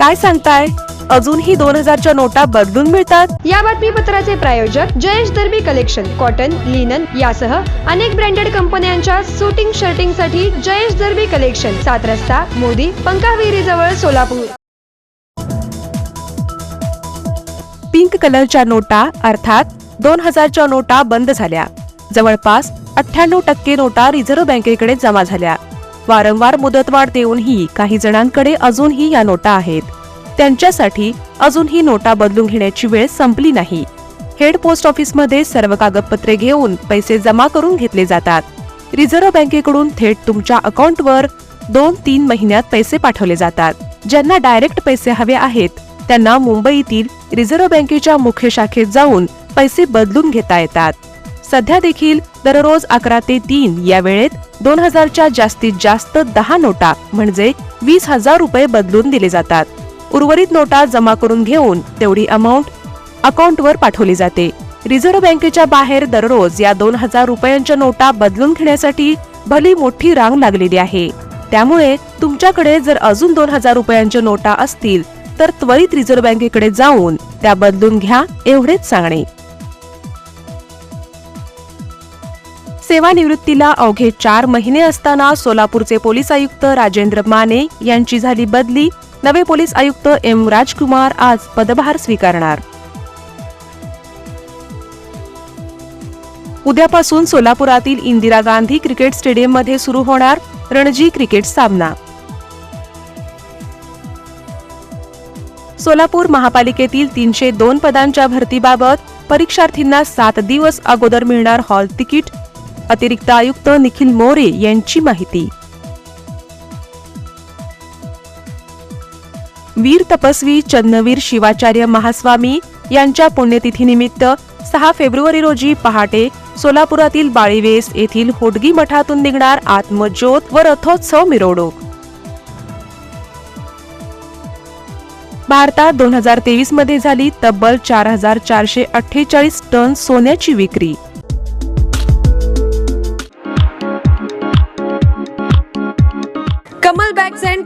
काय सांगताय? अजूनही दोन हजारच्या नोटा बदलून मिळतात? या बातमीपत्राचे प्रायोजक Jayesh Darbi collection cotton linen यासह अनेक ब्रँडेड कंपन्यांच्या सुटिंग शर्टिंगसाठी जयेश दर्बी कलेक्शन सात रस्ता मोदी पंकाविहिरी जवळ सोलापूर. पिंक कलरच्या नोटा अर्थात दोन हजारच्या नोटा बंद झाल्या. जवळपास अठ्ठ्याण्णव टक्के नोटा रिझर्व्ह बँकेकडे जमा झाल्या. वारंवार मुदतवाढ देऊनही काही जणांकडे अजूनही या नोटा आहेत. त्यांच्यासाठी अजूनही नोटा बदलून घेण्याची वेळ संपली नाही. हेड पोस्ट ऑफिसमध्ये सर्व कागदपत्रे घेऊन पैसे जमा करून घेतले जातात. रिझर्व्ह बँकेकडून थेट तुमच्या अकाउंटवर दोन तीन महिन्यात पैसे पाठवले जातात. ज्यांना डायरेक्ट पैसे हवे आहेत त्यांना मुंबईतील रिझर्व्ह बँकेच्या मुख्य शाखेत जाऊन पैसे बदलून घेता येतात. सध्या देखील दररोज अकरा ते तीन या वेळेत दोन हजारच्या जास्तीत जास्त दहा नोटा म्हणजे वीस हजार रुपये बदलून दिले जातात. उर्वरित नोटा जमा करून घेऊन तेवढी अमाऊंट अकाउंटवर पाठवली जाते. रिझर्व्ह बँकेच्या बाहेर दररोज या दोन हजार रुपयांच्या नोटा बदलून घेण्यासाठी भली मोठी रांग लागलेली आहे. त्यामुळे तुमच्याकडे जर अजून दोन हजार रुपयांच्या नोटा असतील तर त्वरित रिझर्व्ह बँकेकडे जाऊन त्या बदलून घ्या एवढेच सांगणे. सेवानिवृत्तीला अवघे चार महिने असताना सोलापूरचे पोलीस आयुक्त राजेंद्र माने यांची झाली बदली. नवे पोलीस आयुक्त एम राजकुमार आज पदभार स्वीकारणार. उद्यापासून सोलापुरातील इंदिरा गांधी क्रिकेट स्टेडियममध्ये सुरू होणार रणजी क्रिकेट सामना. सोलापूर महापालिकेतील तीनशे दोन पदांच्या भरतीबाबत परीक्षार्थींना सात दिवस अगोदर मिळणार हॉल तिकीट. अतिरिक्त आयुक्त निखिल मोरे यांची माहिती. वीर तपस्वी चन्नवीर शिवाचार्य महास्वामी यांच्या पुण्यतिथीनिमित्त सहा फेब्रुवारी रोजी पहाटे सोलापुरातील बाळीवेस येथील होडगी मठातून निघणार आत्मज्योत व रथोत्सव मिरवणूक. भारतात दोन हजार तेवीसमध्ये झाली तब्बल चार हजार चारशे अठ्ठेचाळीस टन सोन्याची विक्री.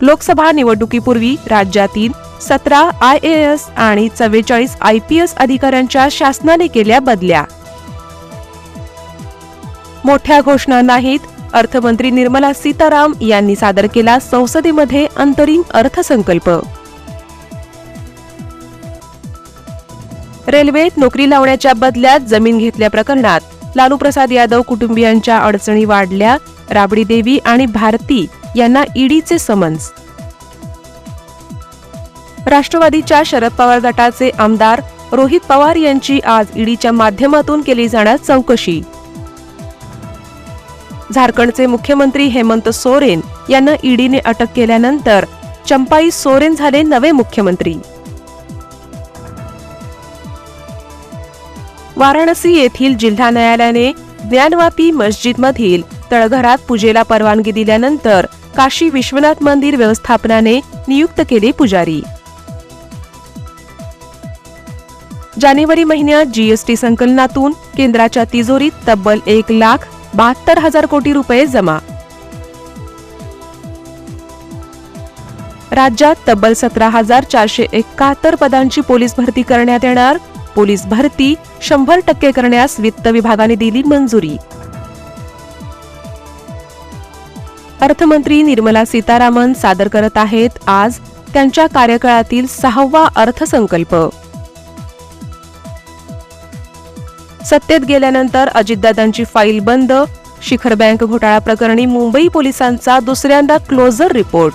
लोकसभा निवडणुकीपूर्वी राज्यातील सतरा आय ए एस आणि चव्वेचाळीस आय पी एस अधिकाऱ्यांच्या शासनाने केल्या बदल्या. मोठ्या घोषणा नाहीत अर्थमंत्री निर्मला सीताराम यांनी सादर केला संसदेमध्ये अंतरिम अर्थसंकल्प. रेल्वेत नोकरी लावण्याच्या बदल्यात जमीन घेतल्या प्रकरणात लालू प्रसाद यादव कुटुंबियांच्या अडचणी वाढल्या. राबडी देवी आणि भारती यांना ईडीचे समन्स. राष्ट्रवादीच्या शरद पवार गटाचे आमदार रोहित पवार यांची आज ईडीच्या माध्यमातून केली जाणार चौकशी. झारखंडचे मुख्यमंत्री हेमंत सोरेन यांना ईडीने अटक केल्यानंतर चंपाई सोरेन झाले नवे मुख्यमंत्री. वाराणसी येथील जिल्हा न्यायालयाने ज्ञानवापी मस्जिदमधील तळघरात पूजेला परवानगी दिल्यानंतर काशी विश्वनाथ मंदिर व्यवस्थापनाने नियुक्त केले पुजारी. जानेवारी महिन्यात जीएसटी संकलनातून केंद्राच्या तिजोरीत तब्बल एक लाख बहात्तर हजार कोटी रुपये जमा. राज्यात तब्बल सतरा हजार चारशे एकाहत्तर पदांची पोलीस भरती करण्यात येणार पोलीस भरती शंभर टक्के करण्यास वित्त विभागाने दिली मंजुरी. अर्थमंत्री निर्मला सीतारामन सादर करत आहेत आज त्यांच्या कार्यकाळातील सहावा अर्थसंकल्प. सत्तेत गेल्यानंतर अजितदादांची फाईल बंद शिखर बँक घोटाळा प्रकरणी मुंबई पोलिसांचा दुसऱ्यांदा क्लोजर रिपोर्ट.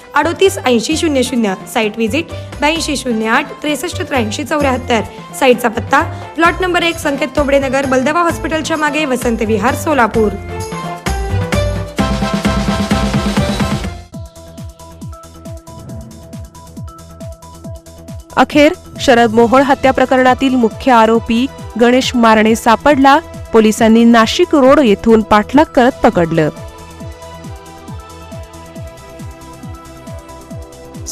अडोतीस ऐंशी शून्य शून्य साईट व्हिजिट ब्याऐंशी शून्य आठ त्रेसष्ट त्र्याऐंशी चौऱ्याहत्तर. साईटचा पत्ता प्लॉट नंबर एक संकेत तोबडेनगर बलदवा हॉस्पिटलच्या मागे वसंत विहार सोलापूर. अखेर शरद मोहोळ हत्या प्रकरणातील मुख्य आरोपी गणेश मारणे सापडला पोलिसांनी नाशिक रोड येथून पाठलाग करत पकडलं.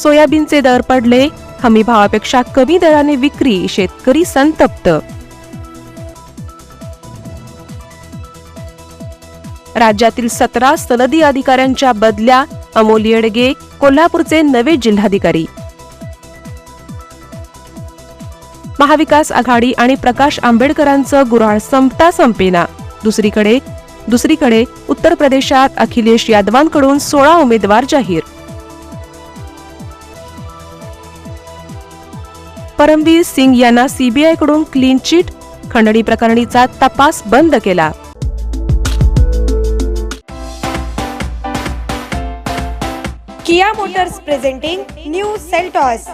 सोयाबीनचे दर पडले. हमी भावापेक्षा कमी दराने विक्री शेतकरी संतप्त. राज्यातील सतरा सनदी अधिकाऱ्यांच्या बदल्या अमोल येडगे कोल्हापूरचे नवे जिल्हाधिकारी. महाविकास आघाडी आणि प्रकाश आंबेडकरांचं गुऱ्हाळ संपता संपेना. दुसरीकडे दुसरीकडे उत्तर प्रदेशात अखिलेश यादवांकडून सोळा उमेदवार जाहीर. परमवीर सिंग यांना सीबीआयकडून क्लीन चिट खंडणी प्रकरणीचा तपास बंद केला. Kia motors presenting new Seltos.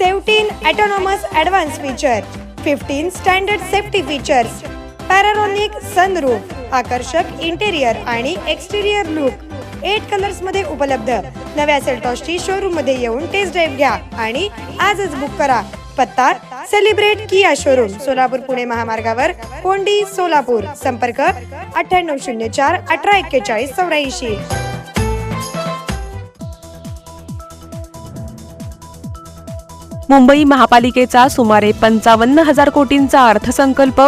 17 autonomous advanced feature 15 standard safety features panoramic sunroof आकर्षक इंटेरियर आणि एक्सटेरियर लुक एट कलर्समध्ये उपलब्ध. नव्या सेल्टॉसची शोरूममध्ये येऊन टेस्ट ड्राईव्ह घ्या आणि आजच बुक करा. पत्ता celebrate Kia showroom Solapur Pune महामार्गावर कोंडी सोलापूर. संपर्क अठ्ठ्याण्णव शून्य चार अठरा एक्केचाळीस चौऱ्याऐंशी. मुंबई महापालिकेचा सुमारे पंचावन्न हजार कोटींचा अर्थसंकल्प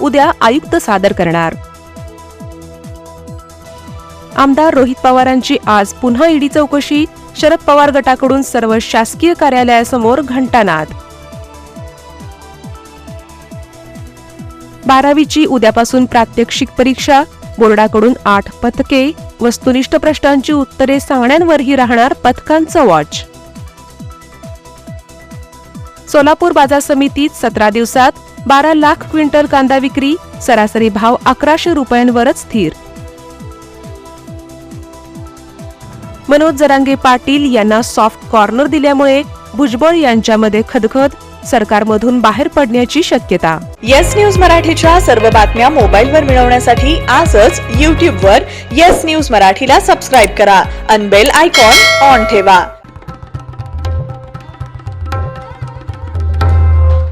उद्या आयुक्त सादर करणार. आमदार रोहित पवारांची आज पुन्हा ईडी चौकशी शरद पवार गटाकडून सर्व शासकीय कार्यालयासमोर घंटानाद. बारावीची उद्यापासून प्रात्यक्षिक परीक्षा बोर्डाकडून आठ पथके वस्तुनिष्ठ प्रश्नांची उत्तरे सांगण्यांवरही राहणार पथकांचं वॉच सोलापूर बाजार समितीत सतरा दिवसात बारा लाख क्विंटल कांदा विक्री सरासरी भाव अकराशे रुपयांवरच स्थिर. मनोज जरांगे पाटील यांना सॉफ्ट कॉर्नर दिल्यामुळे भुजबळ यांच्यामध्ये खदखद सरकारमधून बाहेर पडण्याची शक्यता. येस न्यूज मराठीच्या सर्व बातम्या मोबाईलवर मिळवण्यासाठी आजच यूट्यूबवर येस न्यूज मराठीला सबस्क्राईब करा. अनबेल आयकॉन ऑन ठेवा.